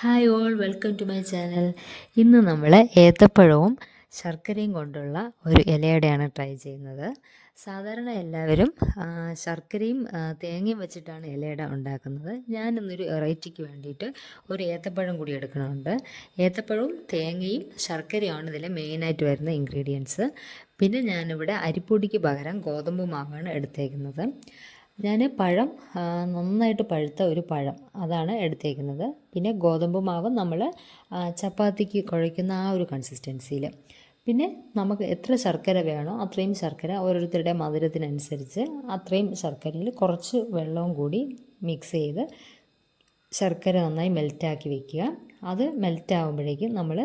Hi all welcome to my channel ഇന്ന് നമ്മൾ ഏത്തപ്പഴവും ശർക്കരയും കൊണ്ടുള്ള ഒരു ഇലയുടെയാണ് ട്രൈ ചെയ്യുന്നത്. സാധാരണ എല്ലാവരും ശർക്കരയും തേങ്ങയും വെച്ചിട്ടാണ് ഇലയട ഉണ്ടാക്കുന്നത്. ഞാനിന്നൊരു വെറൈറ്റിക്ക് വേണ്ടിയിട്ട് ഒരു ഏത്തപ്പഴം കൂടി എടുക്കണമുണ്ട് ഏത്തപ്പഴവും തേങ്ങയും ശർക്കരയാണ് ഇതിൽ മെയിനായിട്ട് വരുന്ന ഇൻഗ്രീഡിയൻസ് പിന്നെ ഞാനിവിടെ അരിപ്പൊടിക്ക് പകരം ഗോതമ്പ് മാവാണ് എടുത്തേക്കുന്നത്. ഞാൻ പഴം നന്നായിട്ട് പഴുത്ത ഒരു പഴം അതാണ് എടുത്തേക്കുന്നത്. പിന്നെ ഗോതമ്പ് മാവ് നമ്മൾ ചപ്പാത്തിക്ക് കുഴയ്ക്കുന്ന ആ ഒരു കൺസിസ്റ്റൻസിയിൽ പിന്നെ നമുക്ക് എത്ര ശർക്കര വേണോ അത്രയും ശർക്കര ഓരോരുത്തരുടെ മധുരത്തിനനുസരിച്ച് അത്രയും ശർക്കരയിൽ കുറച്ച് വെള്ളവും കൂടി മിക്സ് ചെയ്ത് ശർക്കര നന്നായി മെൽറ്റാക്കി വെക്കുക. അത് മെൽറ്റ് ആകുമ്പോഴേക്കും നമ്മൾ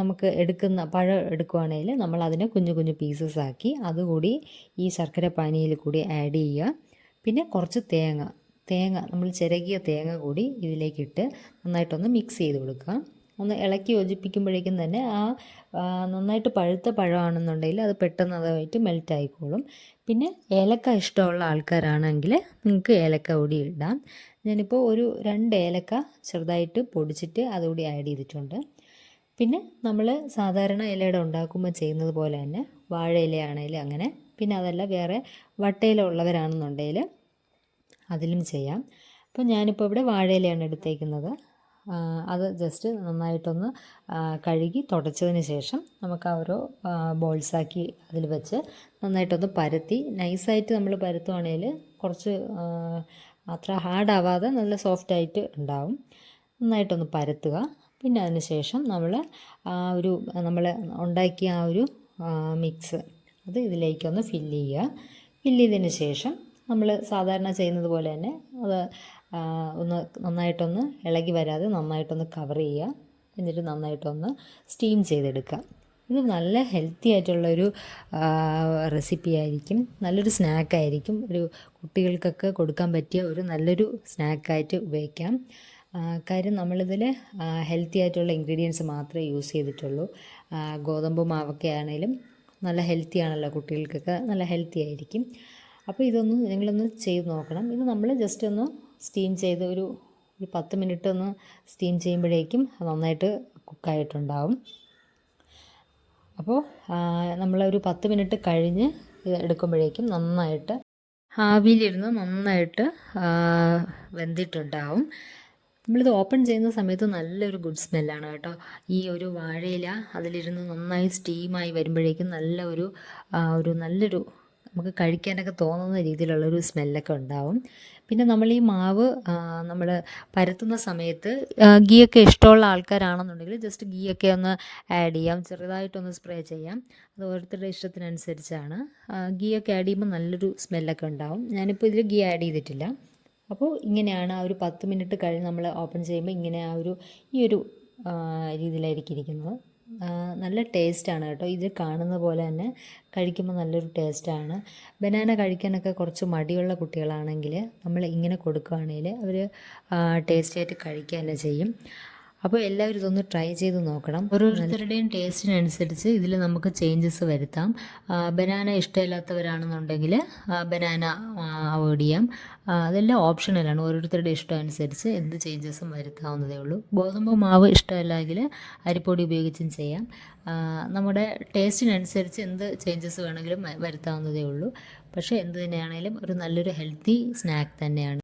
നമുക്ക് എടുക്കുന്ന പഴം എടുക്കുവാണെങ്കിൽ നമ്മൾ അതിനെ കുഞ്ഞു കുഞ്ഞു പീസസ് ആക്കി അതുകൂടി ഈ ശർക്കര പാനിയിൽ കൂടി ആഡ് ചെയ്യുക. പിന്നെ കുറച്ച് തേങ്ങ തേങ്ങ നമ്മൾ ചിരകിയ തേങ്ങ കൂടി ഇതിലേക്കിട്ട് നന്നായിട്ടൊന്ന് മിക്സ് ചെയ്ത് കൊടുക്കുക. ഒന്ന് ഇളക്കി യോജിപ്പിക്കുമ്പോഴേക്കും തന്നെ ആ ആ, നന്നായിട്ട് പഴുത്ത പഴമാണെന്നുണ്ടെങ്കിൽ അത് പെട്ടെന്ന് അതായിട്ട് മെൽറ്റ് ആയിക്കോളും. പിന്നെ ഏലക്ക ഇഷ്ടമുള്ള ആൾക്കാരാണെങ്കിൽ നിങ്ങൾക്ക് ഏലക്ക കൂടി ഇടാം. ഞാനിപ്പോൾ ഒരു രണ്ട് ഏലക്ക ചെറുതായിട്ട് പൊടിച്ചിട്ട് അതുകൂടി ആഡ് ചെയ്തിട്ടുണ്ട്. പിന്നെ നമ്മൾ സാധാരണ ഇലയുടെ ഉണ്ടാക്കുമ്പോൾ ചെയ്യുന്നത് പോലെ തന്നെ വാഴ ഇലയാണെങ്കിൽ അങ്ങനെ പിന്നെ അതല്ല വേറെ വട്ടയില ഉള്ളവരാണെന്നുണ്ടെങ്കിൽ അതിലും ചെയ്യാം. അപ്പോൾ ഞാനിപ്പോൾ ഇവിടെ വാഴയിലയാണ് എടുത്തേക്കുന്നത്. അത് ജസ്റ്റ് നന്നായിട്ടൊന്ന് കഴുകി തുടച്ചതിന് ശേഷം നമുക്ക് ആ ഓരോ ബോൾസാക്കി അതിൽ വെച്ച് നന്നായിട്ടൊന്ന് പരത്തി. നൈസായിട്ട് നമ്മൾ പരത്തുവാണെങ്കിൽ കുറച്ച് അത്ര ഹാർഡാവാതെ നല്ല സോഫ്റ്റായിട്ട് ഉണ്ടാവും. നന്നായിട്ടൊന്ന് പരത്തുക. പിന്നെ അതിന് ശേഷം നമ്മൾ ആ ഒരു നമ്മൾ ഉണ്ടാക്കിയ ആ ഒരു മിക്സ് അത് ഇതിലേക്കൊന്ന് ഫില്ല് ചെയ്യുക. ഫില്ല് ചെയ്തതിന് ശേഷം നമ്മൾ സാധാരണ ചെയ്യുന്നത് പോലെ തന്നെ അത് ഒന്ന് നന്നായിട്ടൊന്ന് ഇളകി വരാതെ നന്നായിട്ടൊന്ന് കവർ ചെയ്യുക. എന്നിട്ട് നന്നായിട്ടൊന്ന് സ്റ്റീം ചെയ്തെടുക്കുക. ഇത് നല്ല ഹെൽത്തി ആയിട്ടുള്ളൊരു റെസിപ്പി ആയിരിക്കും. നല്ലൊരു സ്നാക്കായിരിക്കും ഒരു കുട്ടികൾക്കൊക്കെ കൊടുക്കാൻ പറ്റിയ ഒരു നല്ലൊരു സ്നാക്കായിട്ട് ഉപയോഗിക്കാം. കാര്യം നമ്മളിതിൽ ഹെൽത്തി ആയിട്ടുള്ള ഇൻഗ്രീഡിയൻസ് മാത്രമേ യൂസ് ചെയ്തിട്ടുള്ളൂ. ഗോതമ്പ് മാവൊക്കെ ആണെങ്കിലും നല്ല ഹെൽത്തി ആണല്ലോ കുട്ടികൾക്കൊക്കെ നല്ല ഹെൽത്തി ആയിരിക്കും. അപ്പോൾ ഇതൊന്ന് നിങ്ങളൊന്ന് ചെയ്ത് നോക്കണം. ഇത് നമ്മൾ ജസ്റ്റ് ഒന്ന് സ്റ്റീം ചെയ്ത് ഒരു ഒരു പത്ത് മിനിറ്റ് ഒന്ന് സ്റ്റീം ചെയ്യുമ്പോഴേക്കും നന്നായിട്ട് കുക്കായിട്ടുണ്ടാവും അപ്പോൾ നമ്മളൊരു പത്ത് മിനിറ്റ് കഴിഞ്ഞ് എടുക്കുമ്പോഴേക്കും നന്നായിട്ട് ആവിയിലിരുന്ന് നന്നായിട്ട് വെന്തിട്ടുണ്ടാവും. നമ്മളിത് ഓപ്പൺ ചെയ്യുന്ന സമയത്ത് നല്ലൊരു ഗുഡ് സ്മെല്ലാണ് കേട്ടോ. ഈ ഒരു വാഴയില അതിലിരുന്ന് നന്നായി സ്റ്റീമായി വരുമ്പോഴേക്കും നല്ല ഒരു ഒരു നല്ലൊരു നമുക്ക് കഴിക്കാനൊക്കെ തോന്നുന്ന രീതിയിലുള്ളൊരു സ്മെല്ലൊക്കെ ഉണ്ടാവും. പിന്നെ നമ്മൾ ഈ മാവ് നമ്മൾ പരത്തുന്ന സമയത്ത് ഗീയൊക്കെ ഇഷ്ടമുള്ള ആൾക്കാരാണെന്നുണ്ടെങ്കിൽ ജസ്റ്റ് ഗീയൊക്കെ ഒന്ന് ആഡ് ചെയ്യാം. ചെറുതായിട്ടൊന്ന് സ്പ്രേ ചെയ്യാം. അത് ഓരോരുത്തരുടെ ഇഷ്ടത്തിനനുസരിച്ചാണ്. ഗീയൊക്കെ ആഡ് ചെയ്യുമ്പോൾ നല്ലൊരു സ്മെല്ലൊക്കെ ഉണ്ടാവും. ഞാനിപ്പോൾ ഇതിൽ ഗീ ആഡ് ചെയ്തിട്ടില്ല. അപ്പോൾ ഇങ്ങനെയാണ് ആ ഒരു പത്ത് മിനിറ്റ് കഴിഞ്ഞ് നമ്മൾ ഓപ്പൺ ചെയ്യുമ്പോൾ ഇങ്ങനെ ആ ഒരു ഈ ഒരു രീതിയിലായിരിക്കും ഇരിക്കുന്നത്. നല്ല ടേസ്റ്റാണ് കേട്ടോ. ഇത് കാണുന്ന പോലെ തന്നെ കഴിക്കുമ്പോൾ നല്ലൊരു ടേസ്റ്റാണ് ബനാന കഴിക്കാനൊക്കെ കുറച്ച് മടിയുള്ള കുട്ടികളാണെങ്കിൽ നമ്മൾ ഇങ്ങനെ കൊടുക്കുകയാണെങ്കിൽ അവർ ടേസ്റ്റായിട്ട് കഴിക്കുകയല്ല ചെയ്യും. അപ്പോൾ എല്ലാവരും ഇതൊന്ന് ട്രൈ ചെയ്ത് നോക്കണം. ഓരോരുത്തരുടെയും ടേസ്റ്റിനനുസരിച്ച് ഇതിൽ നമുക്ക് ചേഞ്ചസ് വരുത്താം. ബനാന ഇഷ്ടമില്ലാത്തവരാണെന്നുണ്ടെങ്കിൽ ബനാന അവോയ്ഡ് ചെയ്യാം. അതെല്ലാം ഓപ്ഷണലാണ് ഓരോരുത്തരുടെ ഇഷ്ടം അനുസരിച്ച് എന്ത് ചേഞ്ചസും വരുത്താവുന്നതേ ഉള്ളൂ. ഗോതമ്പ് മാവ് ഇഷ്ടമല്ലെങ്കിൽ അരിപ്പൊടി ഉപയോഗിച്ചും ചെയ്യാം. നമ്മുടെ ടേസ്റ്റിനനുസരിച്ച് എന്ത് ചേഞ്ചസ് വേണമെങ്കിലും വരുത്താവുന്നതേ ഉള്ളൂ. പക്ഷേ എന്ത് തന്നെയാണെങ്കിലും ഒരു നല്ലൊരു ഹെൽത്തി സ്നാക്ക് തന്നെയാണ്.